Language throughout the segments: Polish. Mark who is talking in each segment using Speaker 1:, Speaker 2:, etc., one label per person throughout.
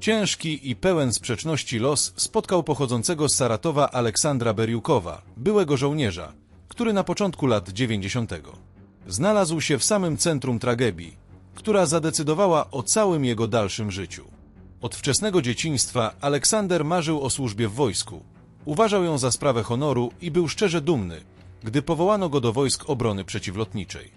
Speaker 1: Ciężki i pełen sprzeczności los spotkał pochodzącego z Saratowa Aleksandra Beriukowa, byłego żołnierza, który na początku lat 90. znalazł się w samym centrum tragedii, która zadecydowała o całym jego dalszym życiu. Od wczesnego dzieciństwa Aleksander marzył o służbie w wojsku. Uważał ją za sprawę honoru i był szczerze dumny, gdy powołano go do wojsk obrony przeciwlotniczej.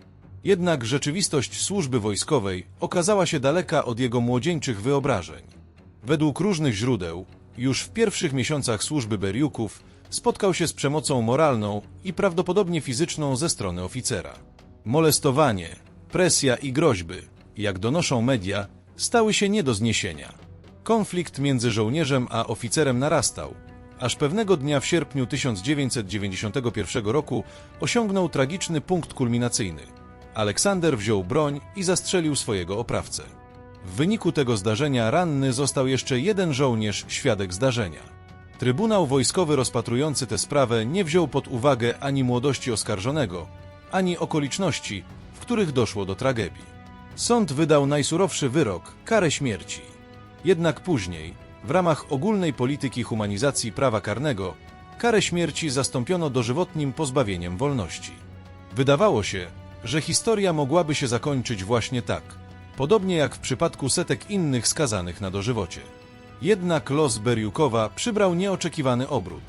Speaker 1: Jednak rzeczywistość służby wojskowej okazała się daleka od jego młodzieńczych wyobrażeń. Według różnych źródeł, już w pierwszych miesiącach służby Beriuków spotkał się z przemocą moralną i prawdopodobnie fizyczną ze strony oficera. Molestowanie, presja i groźby, jak donoszą media, stały się nie do zniesienia. Konflikt między żołnierzem a oficerem narastał, aż pewnego dnia w sierpniu 1991 roku osiągnął tragiczny punkt kulminacyjny. Aleksander wziął broń i zastrzelił swojego oprawcę. W wyniku tego zdarzenia ranny został jeszcze jeden żołnierz, świadek zdarzenia. Trybunał wojskowy rozpatrujący tę sprawę nie wziął pod uwagę ani młodości oskarżonego, ani okoliczności, w których doszło do tragedii. Sąd wydał najsurowszy wyrok karę śmierci. Jednak później, w ramach ogólnej polityki humanizacji prawa karnego, karę śmierci zastąpiono dożywotnim pozbawieniem wolności. Wydawało się, że historia mogłaby się zakończyć właśnie tak, podobnie jak w przypadku setek innych skazanych na dożywocie. Jednak los Beriukowa przybrał nieoczekiwany obrót.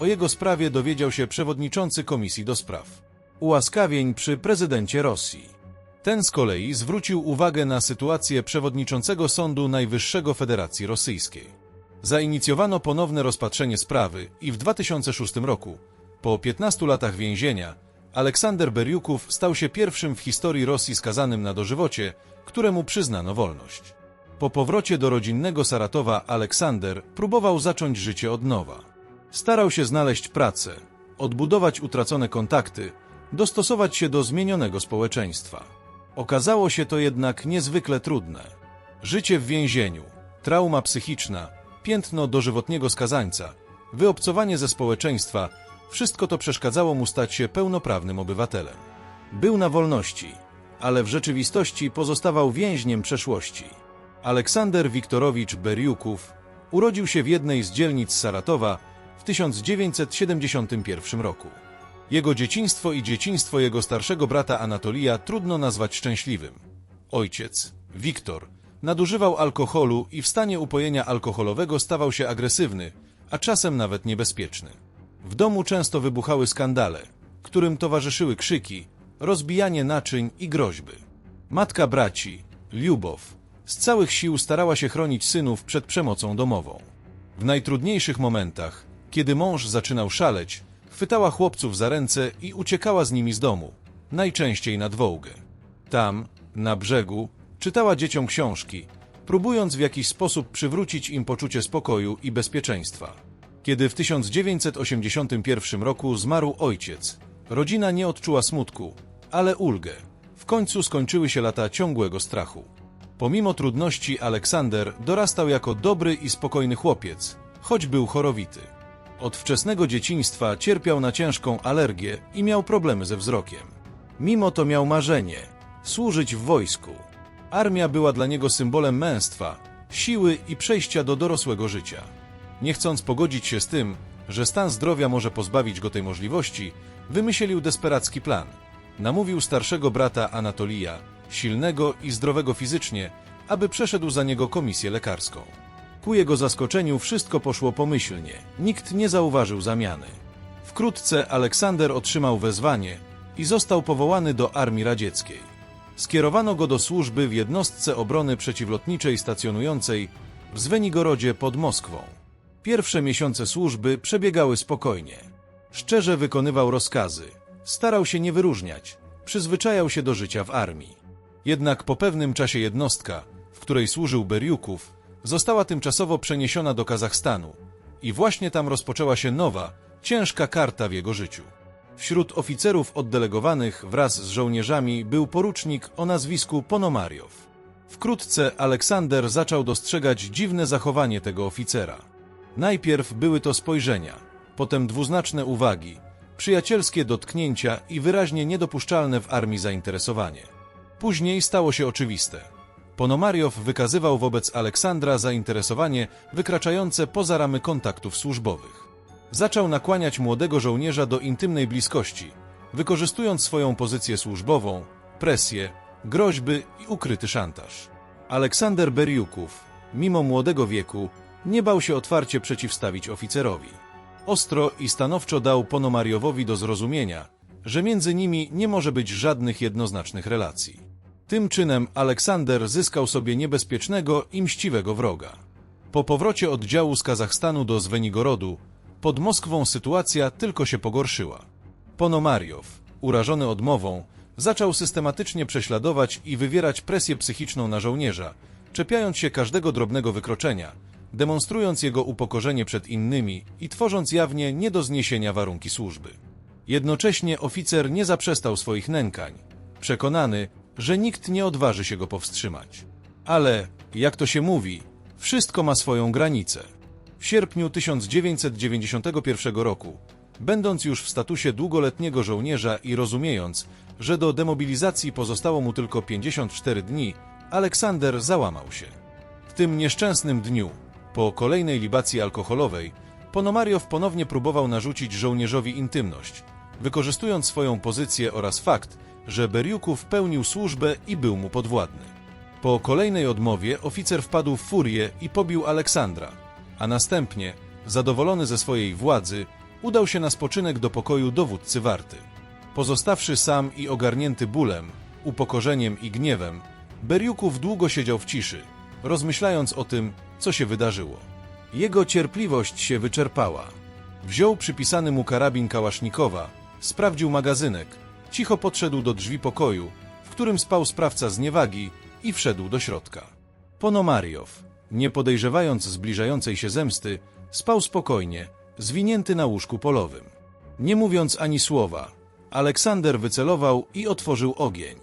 Speaker 1: O jego sprawie dowiedział się przewodniczący Komisji do Spraw Ułaskawień przy prezydencie Rosji. Ten z kolei zwrócił uwagę na sytuację przewodniczącego Sądu Najwyższego Federacji Rosyjskiej. Zainicjowano ponowne rozpatrzenie sprawy i w 2006 roku, po 15 latach więzienia, Aleksander Beriuków stał się pierwszym w historii Rosji skazanym na dożywocie, któremu przyznano wolność. Po powrocie do rodzinnego Saratowa Aleksander próbował zacząć życie od nowa. Starał się znaleźć pracę, odbudować utracone kontakty, dostosować się do zmienionego społeczeństwa. Okazało się to jednak niezwykle trudne. Życie w więzieniu, trauma psychiczna, piętno dożywotniego skazańca, wyobcowanie ze społeczeństwa wszystko to przeszkadzało mu stać się pełnoprawnym obywatelem. Był na wolności, ale w rzeczywistości pozostawał więźniem przeszłości. Aleksander Wiktorowicz Beriuków urodził się w jednej z dzielnic Saratowa w 1971 roku. Jego dzieciństwo i dzieciństwo jego starszego brata Anatolija trudno nazwać szczęśliwym. Ojciec, Wiktor, nadużywał alkoholu i w stanie upojenia alkoholowego stawał się agresywny, a czasem nawet niebezpieczny. W domu często wybuchały skandale, którym towarzyszyły krzyki, rozbijanie naczyń i groźby. Matka braci, Liubow, z całych sił starała się chronić synów przed przemocą domową. W najtrudniejszych momentach, kiedy mąż zaczynał szaleć, chwytała chłopców za ręce i uciekała z nimi z domu, najczęściej nad Wołgę. Tam, na brzegu, czytała dzieciom książki, próbując w jakiś sposób przywrócić im poczucie spokoju i bezpieczeństwa. Kiedy w 1981 roku zmarł ojciec, rodzina nie odczuła smutku, ale ulgę. W końcu skończyły się lata ciągłego strachu. Pomimo trudności Aleksander dorastał jako dobry i spokojny chłopiec, choć był chorowity. Od wczesnego dzieciństwa cierpiał na ciężką alergię i miał problemy ze wzrokiem. Mimo to miał marzenie służyć w wojsku. Armia była dla niego symbolem męstwa, siły i przejścia do dorosłego życia. Nie chcąc pogodzić się z tym, że stan zdrowia może pozbawić go tej możliwości, wymyślił desperacki plan. Namówił starszego brata Anatolija, silnego i zdrowego fizycznie, aby przeszedł za niego komisję lekarską. Ku jego zaskoczeniu wszystko poszło pomyślnie, nikt nie zauważył zamiany. Wkrótce Aleksander otrzymał wezwanie i został powołany do Armii Radzieckiej. Skierowano go do służby w jednostce obrony przeciwlotniczej stacjonującej w Zwenigorodzie pod Moskwą. Pierwsze miesiące służby przebiegały spokojnie. Szczerze wykonywał rozkazy, starał się nie wyróżniać, przyzwyczajał się do życia w armii. Jednak po pewnym czasie jednostka, w której służył Beriuków, została tymczasowo przeniesiona do Kazachstanu i właśnie tam rozpoczęła się nowa, ciężka karta w jego życiu. Wśród oficerów oddelegowanych wraz z żołnierzami był porucznik o nazwisku Ponomariow. Wkrótce Aleksander zaczął dostrzegać dziwne zachowanie tego oficera. Najpierw były to spojrzenia, potem dwuznaczne uwagi, przyjacielskie dotknięcia i wyraźnie niedopuszczalne w armii zainteresowanie. Później stało się oczywiste. Ponomariow wykazywał wobec Aleksandra zainteresowanie wykraczające poza ramy kontaktów służbowych. Zaczął nakłaniać młodego żołnierza do intymnej bliskości, wykorzystując swoją pozycję służbową, presję, groźby i ukryty szantaż. Aleksander Beriuków, mimo młodego wieku, nie bał się otwarcie przeciwstawić oficerowi. Ostro i stanowczo dał Ponomariowowi do zrozumienia, że między nimi nie może być żadnych jednoznacznych relacji. Tym czynem Aleksander zyskał sobie niebezpiecznego i mściwego wroga. Po powrocie oddziału z Kazachstanu do Zwenigorodu, pod Moskwą sytuacja tylko się pogorszyła. Ponomariow, urażony odmową, zaczął systematycznie prześladować i wywierać presję psychiczną na żołnierza, czepiając się każdego drobnego wykroczenia, demonstrując jego upokorzenie przed innymi i tworząc jawnie nie do zniesienia warunki służby. Jednocześnie oficer nie zaprzestał swoich nękań, przekonany, że nikt nie odważy się go powstrzymać. Ale, jak to się mówi, wszystko ma swoją granicę. W sierpniu 1991 roku, będąc już w statusie długoletniego żołnierza i rozumiejąc, że do demobilizacji pozostało mu tylko 54 dni, Aleksander załamał się. W tym nieszczęsnym dniu, po kolejnej libacji alkoholowej, Ponomariow ponownie próbował narzucić żołnierzowi intymność, wykorzystując swoją pozycję oraz fakt, że Beriuków pełnił służbę i był mu podwładny. Po kolejnej odmowie oficer wpadł w furię i pobił Aleksandra, a następnie, zadowolony ze swojej władzy, udał się na spoczynek do pokoju dowódcy warty. Pozostawszy sam i ogarnięty bólem, upokorzeniem i gniewem, Beriuków długo siedział w ciszy, rozmyślając o tym, co się wydarzyło. Jego cierpliwość się wyczerpała. Wziął przypisany mu karabin Kałasznikowa, sprawdził magazynek, cicho podszedł do drzwi pokoju, w którym spał sprawca zniewagi i wszedł do środka. Ponomariow, nie podejrzewając zbliżającej się zemsty, spał spokojnie, zwinięty na łóżku polowym. Nie mówiąc ani słowa, Aleksander wycelował i otworzył ogień.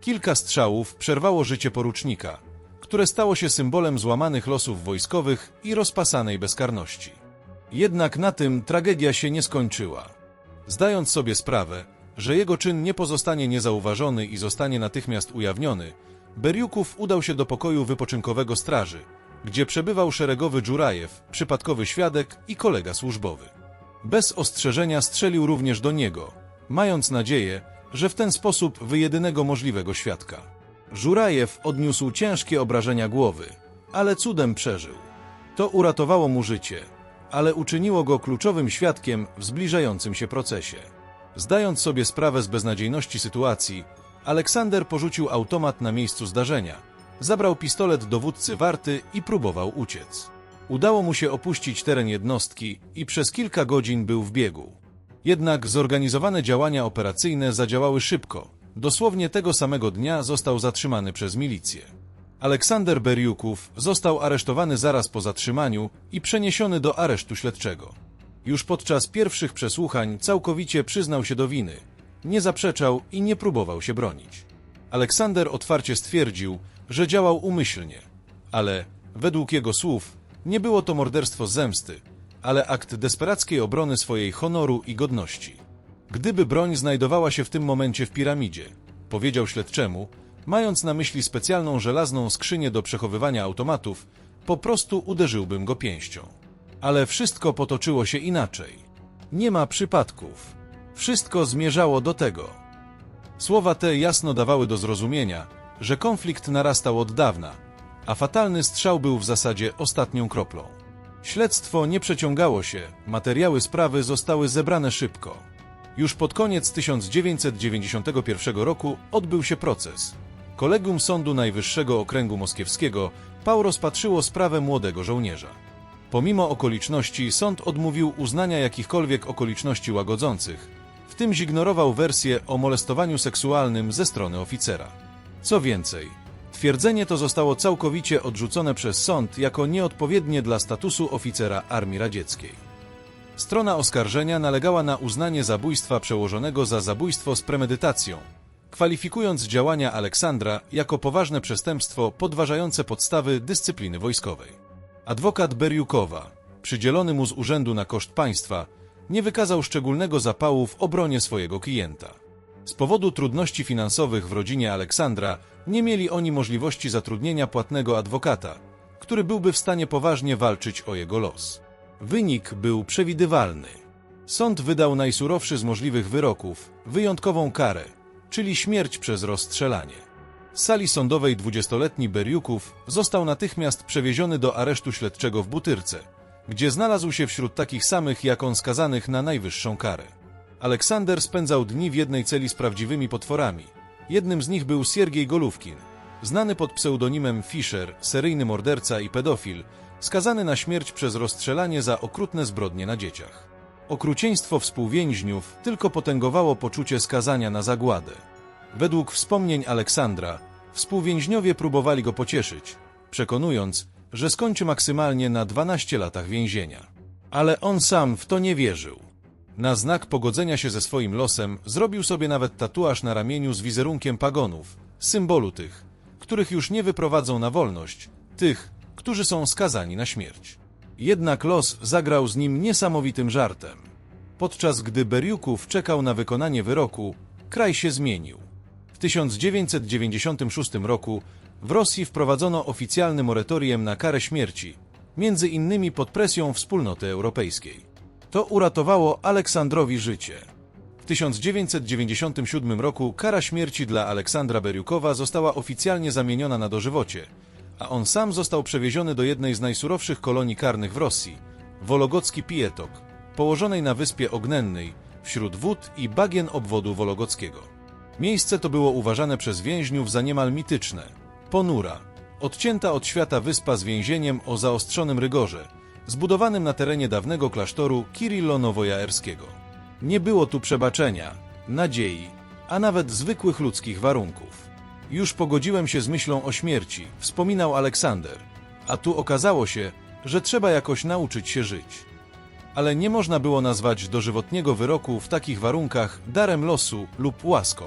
Speaker 1: Kilka strzałów przerwało życie porucznika, które stało się symbolem złamanych losów wojskowych i rozpasanej bezkarności. Jednak na tym tragedia się nie skończyła. Zdając sobie sprawę, że jego czyn nie pozostanie niezauważony i zostanie natychmiast ujawniony, Beriuków udał się do pokoju wypoczynkowego straży, gdzie przebywał szeregowy Dżurajew, przypadkowy świadek i kolega służbowy. Bez ostrzeżenia strzelił również do niego, mając nadzieję, że w ten sposób wyjedynego możliwego świadka. Żurajew odniósł ciężkie obrażenia głowy, ale cudem przeżył. To uratowało mu życie, ale uczyniło go kluczowym świadkiem w zbliżającym się procesie. Zdając sobie sprawę z beznadziejności sytuacji, Aleksander porzucił automat na miejscu zdarzenia, zabrał pistolet dowódcy warty i próbował uciec. Udało mu się opuścić teren jednostki i przez kilka godzin był w biegu. Jednak zorganizowane działania operacyjne zadziałały szybko. Dosłownie tego samego dnia został zatrzymany przez milicję. Aleksander Beriuków został aresztowany zaraz po zatrzymaniu i przeniesiony do aresztu śledczego. Już podczas pierwszych przesłuchań całkowicie przyznał się do winy, nie zaprzeczał i nie próbował się bronić. Aleksander otwarcie stwierdził, że działał umyślnie, ale według jego słów nie było to morderstwo zemsty, ale akt desperackiej obrony swojej honoru i godności. Gdyby broń znajdowała się w tym momencie w piramidzie, powiedział śledczemu, mając na myśli specjalną żelazną skrzynię do przechowywania automatów, po prostu uderzyłbym go pięścią. Ale wszystko potoczyło się inaczej. Nie ma przypadków. Wszystko zmierzało do tego. Słowa te jasno dawały do zrozumienia, że konflikt narastał od dawna, a fatalny strzał był w zasadzie ostatnią kroplą. Śledztwo nie przeciągało się, materiały sprawy zostały zebrane szybko. Już pod koniec 1991 roku odbył się proces. Kolegium Sądu Najwyższego Okręgu Moskiewskiego PAU rozpatrzyło sprawę młodego żołnierza. Pomimo okoliczności sąd odmówił uznania jakichkolwiek okoliczności łagodzących, w tym zignorował wersję o molestowaniu seksualnym ze strony oficera. Co więcej, twierdzenie to zostało całkowicie odrzucone przez sąd jako nieodpowiednie dla statusu oficera Armii Radzieckiej. Strona oskarżenia nalegała na uznanie zabójstwa przełożonego za zabójstwo z premedytacją, kwalifikując działania Aleksandra jako poważne przestępstwo podważające podstawy dyscypliny wojskowej. Adwokat Beriukowa, przydzielony mu z urzędu na koszt państwa, nie wykazał szczególnego zapału w obronie swojego klienta. Z powodu trudności finansowych w rodzinie Aleksandra nie mieli oni możliwości zatrudnienia płatnego adwokata, który byłby w stanie poważnie walczyć o jego los. Wynik był przewidywalny. Sąd wydał najsurowszy z możliwych wyroków, wyjątkową karę, czyli śmierć przez rozstrzelanie. Z sali sądowej 20-letni Beriuków został natychmiast przewieziony do aresztu śledczego w Butyrce, gdzie znalazł się wśród takich samych jak on skazanych na najwyższą karę. Aleksander spędzał dni w jednej celi z prawdziwymi potworami. Jednym z nich był Siergiej Golówkin, znany pod pseudonimem Fischer, seryjny morderca i pedofil, skazany na śmierć przez rozstrzelanie za okrutne zbrodnie na dzieciach. Okrucieństwo współwięźniów tylko potęgowało poczucie skazania na zagładę. Według wspomnień Aleksandra, współwięźniowie próbowali go pocieszyć, przekonując, że skończy maksymalnie na 12 latach więzienia. Ale on sam w to nie wierzył. Na znak pogodzenia się ze swoim losem zrobił sobie nawet tatuaż na ramieniu z wizerunkiem pagonów, symbolu tych, których już nie wyprowadzą na wolność, tych, którzy są skazani na śmierć. Jednak los zagrał z nim niesamowitym żartem. Podczas gdy Beriuków czekał na wykonanie wyroku, kraj się zmienił. W 1996 roku w Rosji wprowadzono oficjalny moratorium na karę śmierci, między innymi pod presją wspólnoty europejskiej. To uratowało Aleksandrowi życie. W 1997 roku kara śmierci dla Aleksandra Beriukowa została oficjalnie zamieniona na dożywocie, a on sam został przewieziony do jednej z najsurowszych kolonii karnych w Rosji, Wologocki Pietok, położonej na wyspie Ognennej, wśród wód i bagien obwodu wologockiego. Miejsce to było uważane przez więźniów za niemal mityczne. Ponura, odcięta od świata wyspa z więzieniem o zaostrzonym rygorze, zbudowanym na terenie dawnego klasztoru Kirillo-Nowojaerskiego. Nie było tu przebaczenia, nadziei, a nawet zwykłych ludzkich warunków. Już pogodziłem się z myślą o śmierci, wspominał Aleksander, a tu okazało się, że trzeba jakoś nauczyć się żyć. Ale nie można było nazwać dożywotniego wyroku w takich warunkach darem losu lub łaską.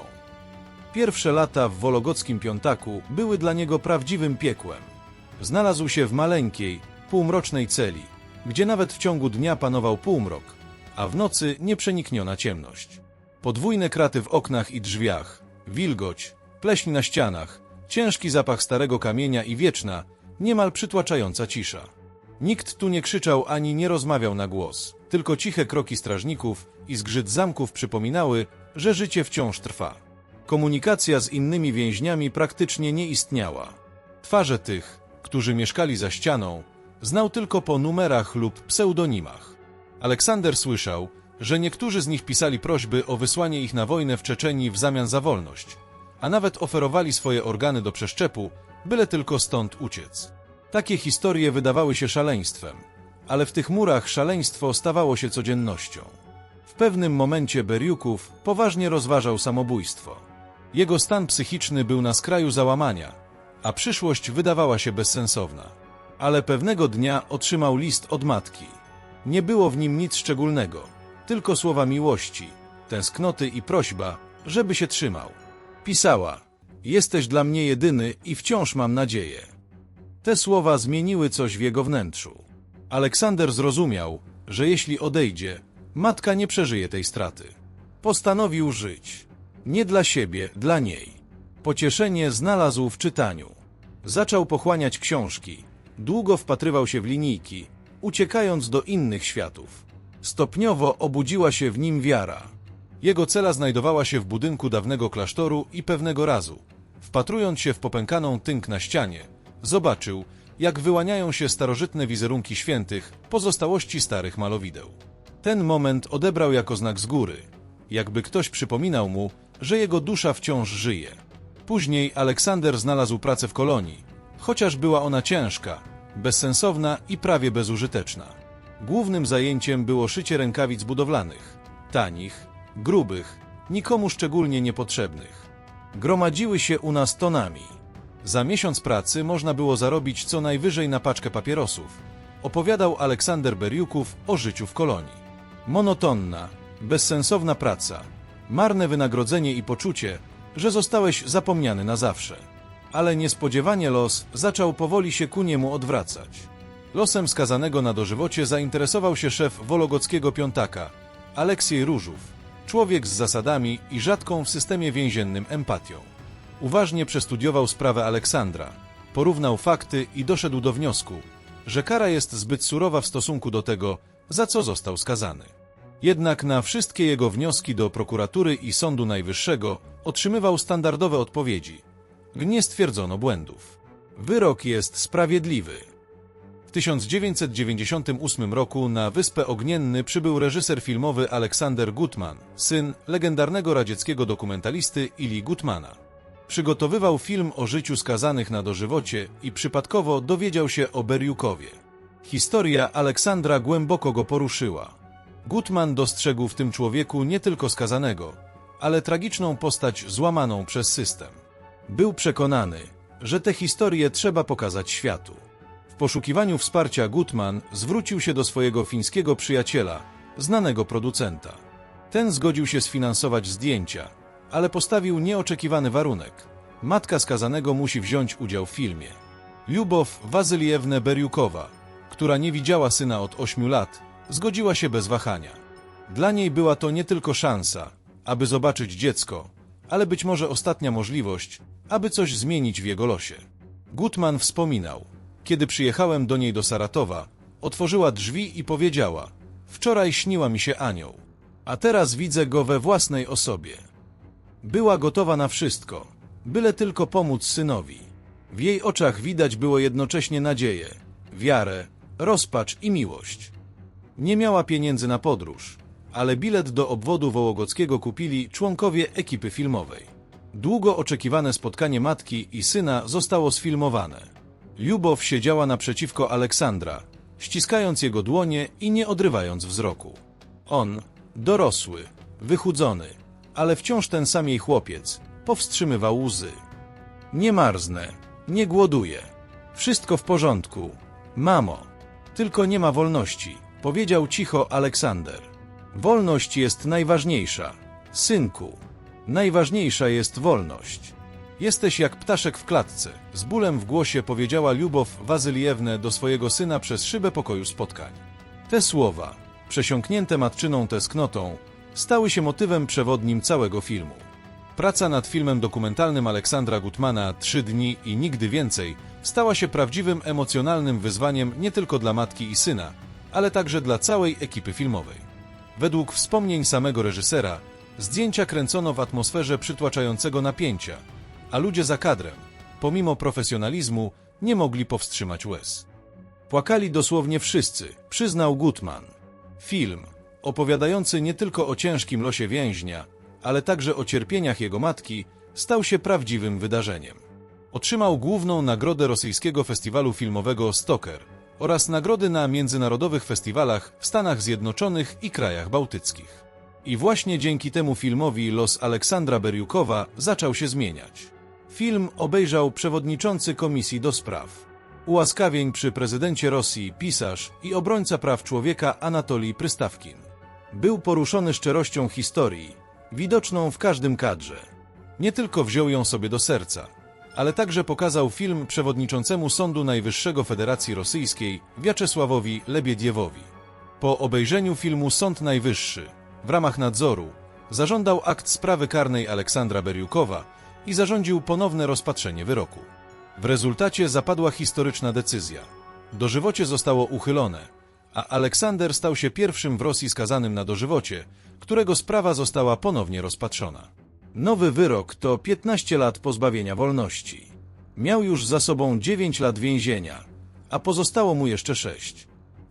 Speaker 1: Pierwsze lata w wologockim piątaku były dla niego prawdziwym piekłem. Znalazł się w maleńkiej, półmrocznej celi, gdzie nawet w ciągu dnia panował półmrok, a w nocy nieprzenikniona ciemność. Podwójne kraty w oknach i drzwiach, wilgoć, pleśń na ścianach, ciężki zapach starego kamienia i wieczna, niemal przytłaczająca cisza. Nikt tu nie krzyczał ani nie rozmawiał na głos, tylko ciche kroki strażników i zgrzyt zamków przypominały, że życie wciąż trwa. Komunikacja z innymi więźniami praktycznie nie istniała. Twarze tych, którzy mieszkali za ścianą, znał tylko po numerach lub pseudonimach. Aleksander słyszał, że niektórzy z nich pisali prośby o wysłanie ich na wojnę w Czeczenii w zamian za wolność, a nawet oferowali swoje organy do przeszczepu, byle tylko stąd uciec. Takie historie wydawały się szaleństwem, ale w tych murach szaleństwo stawało się codziennością. W pewnym momencie Beriuków poważnie rozważał samobójstwo. Jego stan psychiczny był na skraju załamania, a przyszłość wydawała się bezsensowna. Ale pewnego dnia otrzymał list od matki. Nie było w nim nic szczególnego, tylko słowa miłości, tęsknoty i prośba, żeby się trzymał. Pisała: Jesteś dla mnie jedyny i wciąż mam nadzieję. Te słowa zmieniły coś w jego wnętrzu. Aleksander zrozumiał, że jeśli odejdzie, matka nie przeżyje tej straty. Postanowił żyć. Nie dla siebie, dla niej. Pocieszenie znalazł w czytaniu. Zaczął pochłaniać książki. Długo wpatrywał się w linijki, uciekając do innych światów. Stopniowo obudziła się w nim wiara. Jego cela znajdowała się w budynku dawnego klasztoru i pewnego razu, wpatrując się w popękaną tynk na ścianie, zobaczył, jak wyłaniają się starożytne wizerunki świętych, pozostałości starych malowideł. Ten moment odebrał jako znak z góry, jakby ktoś przypominał mu, że jego dusza wciąż żyje. Później Aleksander znalazł pracę w kolonii, chociaż była ona ciężka, bezsensowna i prawie bezużyteczna. Głównym zajęciem było szycie rękawic budowlanych, tanich, grubych, nikomu szczególnie niepotrzebnych. Gromadziły się u nas tonami. Za miesiąc pracy można było zarobić co najwyżej na paczkę papierosów. Opowiadał Aleksander Beriuków o życiu w kolonii. Monotonna, bezsensowna praca, marne wynagrodzenie i poczucie, że zostałeś zapomniany na zawsze. Ale niespodziewanie los zaczął powoli się ku niemu odwracać. Losem skazanego na dożywocie zainteresował się szef Wologockiego Piątaka, Aleksiej Różów, człowiek z zasadami i rzadką w systemie więziennym empatią. Uważnie przestudiował sprawę Aleksandra, porównał fakty i doszedł do wniosku, że kara jest zbyt surowa w stosunku do tego, za co został skazany. Jednak na wszystkie jego wnioski do prokuratury i Sądu Najwyższego otrzymywał standardowe odpowiedzi. Nie stwierdzono błędów. Wyrok jest sprawiedliwy. W 1998 roku na Wyspę Ognienny przybył reżyser filmowy Aleksander Gutman, syn legendarnego radzieckiego dokumentalisty Ili Gutmana. Przygotowywał film o życiu skazanych na dożywocie i przypadkowo dowiedział się o Beriukowie. Historia Aleksandra głęboko go poruszyła. Gutman dostrzegł w tym człowieku nie tylko skazanego, ale tragiczną postać złamaną przez system. Był przekonany, że tę historię trzeba pokazać światu. Poszukiwaniu wsparcia Gutman zwrócił się do swojego fińskiego przyjaciela, znanego producenta. Ten zgodził się sfinansować zdjęcia, ale postawił nieoczekiwany warunek. Matka skazanego musi wziąć udział w filmie. Lubow Wazyliewne Beriukowa, która nie widziała syna od 8 lat, zgodziła się bez wahania. Dla niej była to nie tylko szansa, aby zobaczyć dziecko, ale być może ostatnia możliwość, aby coś zmienić w jego losie. Gutman wspominał, kiedy przyjechałem do niej do Saratowa, otworzyła drzwi i powiedziała: Wczoraj śniła mi się anioł, a teraz widzę go we własnej osobie. Była gotowa na wszystko, byle tylko pomóc synowi. W jej oczach widać było jednocześnie nadzieję, wiarę, rozpacz i miłość. Nie miała pieniędzy na podróż, ale bilet do obwodu wołogockiego kupili członkowie ekipy filmowej. Długo oczekiwane spotkanie matki i syna zostało sfilmowane. Lubow siedziała naprzeciwko Aleksandra, ściskając jego dłonie i nie odrywając wzroku. On, dorosły, wychudzony, ale wciąż ten sam jej chłopiec, powstrzymywał łzy. Nie marznę, nie głoduję. Wszystko w porządku. Mamo, tylko nie ma wolności, powiedział cicho Aleksander. Wolność jest najważniejsza. Synku, najważniejsza jest wolność. Jesteś jak ptaszek w klatce, z bólem w głosie powiedziała Lubow Wazyliewne do swojego syna przez szybę pokoju spotkań. Te słowa, przesiąknięte matczyną tęsknotą, stały się motywem przewodnim całego filmu. Praca nad filmem dokumentalnym Aleksandra Gutmana Trzy dni i nigdy więcej stała się prawdziwym emocjonalnym wyzwaniem nie tylko dla matki i syna, ale także dla całej ekipy filmowej. Według wspomnień samego reżysera, zdjęcia kręcono w atmosferze przytłaczającego napięcia, a ludzie za kadrem, pomimo profesjonalizmu, nie mogli powstrzymać łez. Płakali dosłownie wszyscy, przyznał Gutman. Film, opowiadający nie tylko o ciężkim losie więźnia, ale także o cierpieniach jego matki, stał się prawdziwym wydarzeniem. Otrzymał główną nagrodę rosyjskiego festiwalu filmowego Stoker oraz nagrody na międzynarodowych festiwalach w Stanach Zjednoczonych i krajach bałtyckich. I właśnie dzięki temu filmowi los Aleksandra Beriukowa zaczął się zmieniać. Film obejrzał przewodniczący Komisji do Spraw. Ułaskawień przy prezydencie Rosji, pisarz i obrońca praw człowieka Anatolij Prystawkin. Był poruszony szczerością historii, widoczną w każdym kadrze. Nie tylko wziął ją sobie do serca, ale także pokazał film przewodniczącemu Sądu Najwyższego Federacji Rosyjskiej Wiaczesławowi Lebiediewowi. Po obejrzeniu filmu Sąd Najwyższy w ramach nadzoru zażądał akt sprawy karnej Aleksandra Beriukowa i zarządził ponowne rozpatrzenie wyroku. W rezultacie zapadła historyczna decyzja. Dożywocie zostało uchylone, a Aleksander stał się pierwszym w Rosji skazanym na dożywocie, którego sprawa została ponownie rozpatrzona. Nowy wyrok to 15 lat pozbawienia wolności. Miał już za sobą 9 lat więzienia, a pozostało mu jeszcze 6.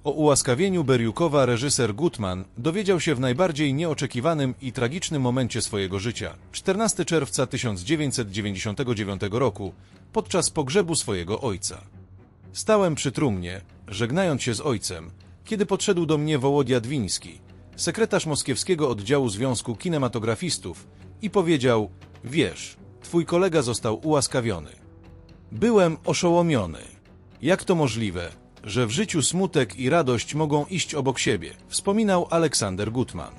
Speaker 1: O ułaskawieniu Beriukowa reżyser Gutman dowiedział się w najbardziej nieoczekiwanym i tragicznym momencie swojego życia 14 czerwca 1999 roku podczas pogrzebu swojego ojca. Stałem przy trumnie, żegnając się z ojcem, kiedy podszedł do mnie Wołodia Dwiński, sekretarz moskiewskiego oddziału Związku Kinematografistów i powiedział: Wiesz, twój kolega został ułaskawiony. Byłem oszołomiony. Jak to możliwe, że w życiu smutek i radość mogą iść obok siebie, wspominał Aleksander Gutman.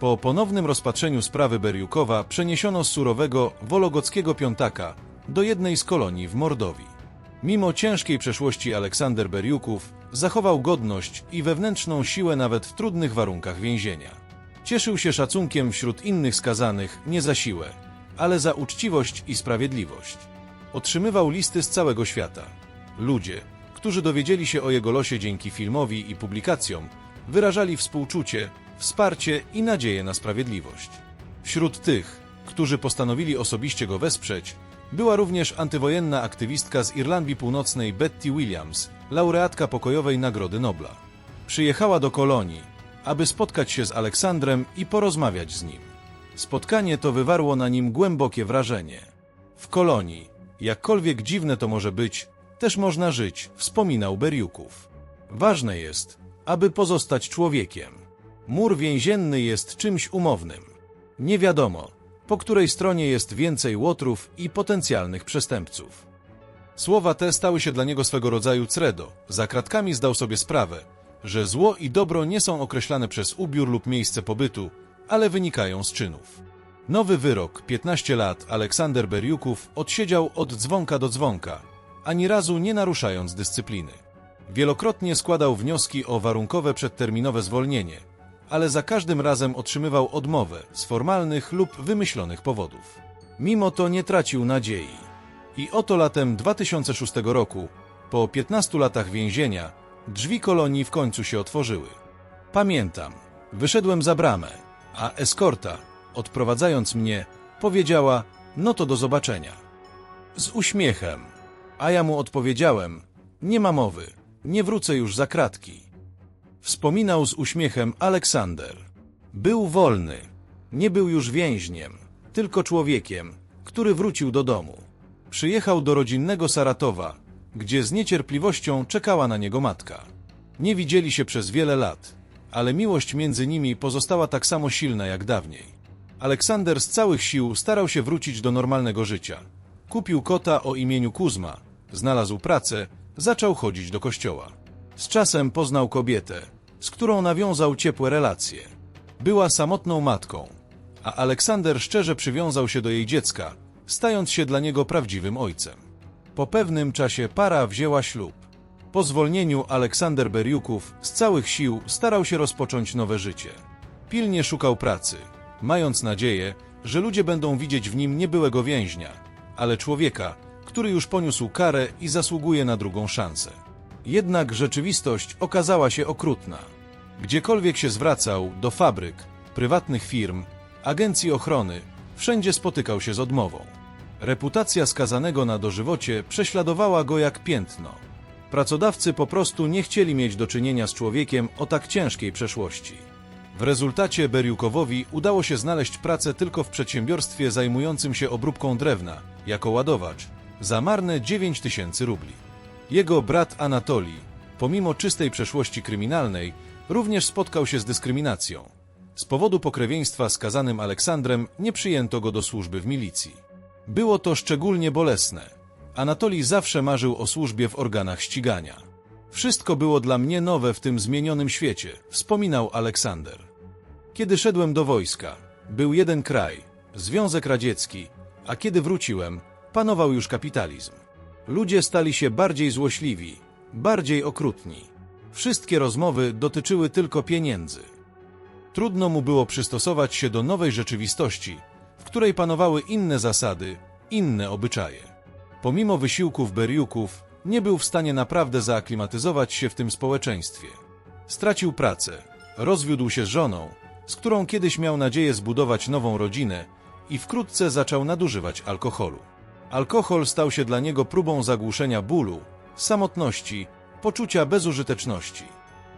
Speaker 1: Po ponownym rozpatrzeniu sprawy Beriukowa przeniesiono z surowego wologockiego piątaka do jednej z kolonii w Mordowii. Mimo ciężkiej przeszłości Aleksander Beriuków zachował godność i wewnętrzną siłę nawet w trudnych warunkach więzienia. Cieszył się szacunkiem wśród innych skazanych nie za siłę, ale za uczciwość i sprawiedliwość. Otrzymywał listy z całego świata. Ludzie, którzy dowiedzieli się o jego losie dzięki filmowi i publikacjom, wyrażali współczucie, wsparcie i nadzieję na sprawiedliwość. Wśród tych, którzy postanowili osobiście go wesprzeć, była również antywojenna aktywistka z Irlandii Północnej Betty Williams, laureatka pokojowej Nagrody Nobla. Przyjechała do kolonii, aby spotkać się z Aleksandrem i porozmawiać z nim. Spotkanie to wywarło na nim głębokie wrażenie. W kolonii, jakkolwiek dziwne to może być, też można żyć, wspominał Beriuków. Ważne jest, aby pozostać człowiekiem. Mur więzienny jest czymś umownym. Nie wiadomo, po której stronie jest więcej łotrów i potencjalnych przestępców. Słowa te stały się dla niego swego rodzaju credo. Za kratkami zdał sobie sprawę, że zło i dobro nie są określane przez ubiór lub miejsce pobytu, ale wynikają z czynów. Nowy wyrok, 15 lat, Aleksander Beriuków odsiedział od dzwonka do dzwonka, ani razu nie naruszając dyscypliny. Wielokrotnie składał wnioski o warunkowe przedterminowe zwolnienie, ale za każdym razem otrzymywał odmowę z formalnych lub wymyślonych powodów. Mimo to nie tracił nadziei. I oto latem 2006 roku, po 15 latach więzienia, drzwi kolonii w końcu się otworzyły. Pamiętam, wyszedłem za bramę, a eskorta, odprowadzając mnie, powiedziała: No to do zobaczenia. Z uśmiechem. A ja mu odpowiedziałem: Nie ma mowy, nie wrócę już za kratki. Wspominał z uśmiechem Aleksander. Był wolny. Nie był już więźniem, tylko człowiekiem, który wrócił do domu. Przyjechał do rodzinnego Saratowa, gdzie z niecierpliwością czekała na niego matka. Nie widzieli się przez wiele lat, ale miłość między nimi pozostała tak samo silna jak dawniej. Aleksander z całych sił starał się wrócić do normalnego życia. Kupił kota o imieniu Kuzma, znalazł pracę, zaczął chodzić do kościoła. Z czasem poznał kobietę, z którą nawiązał ciepłe relacje. Była samotną matką, a Aleksander szczerze przywiązał się do jej dziecka, stając się dla niego prawdziwym ojcem. Po pewnym czasie para wzięła ślub. Po zwolnieniu Aleksander Beriuków z całych sił starał się rozpocząć nowe życie. Pilnie szukał pracy, mając nadzieję, że ludzie będą widzieć w nim nie byłego więźnia, ale człowieka, który już poniósł karę i zasługuje na drugą szansę. Jednak rzeczywistość okazała się okrutna. Gdziekolwiek się zwracał, do fabryk, prywatnych firm, agencji ochrony, wszędzie spotykał się z odmową. Reputacja skazanego na dożywocie prześladowała go jak piętno. Pracodawcy po prostu nie chcieli mieć do czynienia z człowiekiem o tak ciężkiej przeszłości. W rezultacie Beriukowowi udało się znaleźć pracę tylko w przedsiębiorstwie zajmującym się obróbką drewna, jako ładowacz, za marne 9 tysięcy rubli. Jego brat Anatolii, pomimo czystej przeszłości kryminalnej, również spotkał się z dyskryminacją. Z powodu pokrewieństwa z kazanym Aleksandrem nie przyjęto go do służby w milicji. Było to szczególnie bolesne. Anatolii zawsze marzył o służbie w organach ścigania. Wszystko było dla mnie nowe w tym zmienionym świecie, wspominał Aleksander. Kiedy szedłem do wojska, był jeden kraj, Związek Radziecki, a kiedy wróciłem, panował już kapitalizm. Ludzie stali się bardziej złośliwi, bardziej okrutni. Wszystkie rozmowy dotyczyły tylko pieniędzy. Trudno mu było przystosować się do nowej rzeczywistości, w której panowały inne zasady, inne obyczaje. Pomimo wysiłków Beriuków, nie był w stanie naprawdę zaaklimatyzować się w tym społeczeństwie. Stracił pracę, rozwiódł się z żoną, z którą kiedyś miał nadzieję zbudować nową rodzinę i wkrótce zaczął nadużywać alkoholu. Alkohol stał się dla niego próbą zagłuszenia bólu, samotności, poczucia bezużyteczności.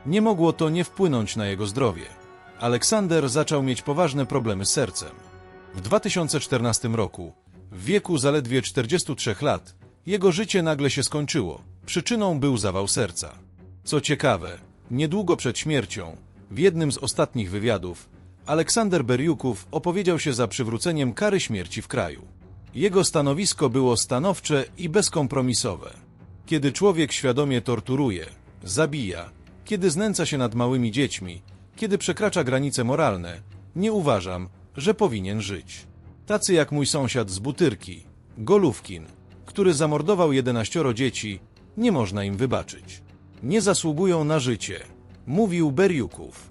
Speaker 1: Nie mogło to nie wpłynąć na jego zdrowie. Aleksander zaczął mieć poważne problemy z sercem. W 2014 roku, w wieku zaledwie 43 lat, jego życie nagle się skończyło. Przyczyną był zawał serca. Co ciekawe, niedługo przed śmiercią, w jednym z ostatnich wywiadów, Aleksander Beriuków opowiedział się za przywróceniem kary śmierci w kraju. Jego stanowisko było stanowcze i bezkompromisowe. Kiedy człowiek świadomie torturuje, zabija, kiedy znęca się nad małymi dziećmi, kiedy przekracza granice moralne, nie uważam, że powinien żyć. Tacy jak mój sąsiad z Butyrki, Golówkin, który zamordował 11 dzieci, nie można im wybaczyć. Nie zasługują na życie, mówił Beriuków.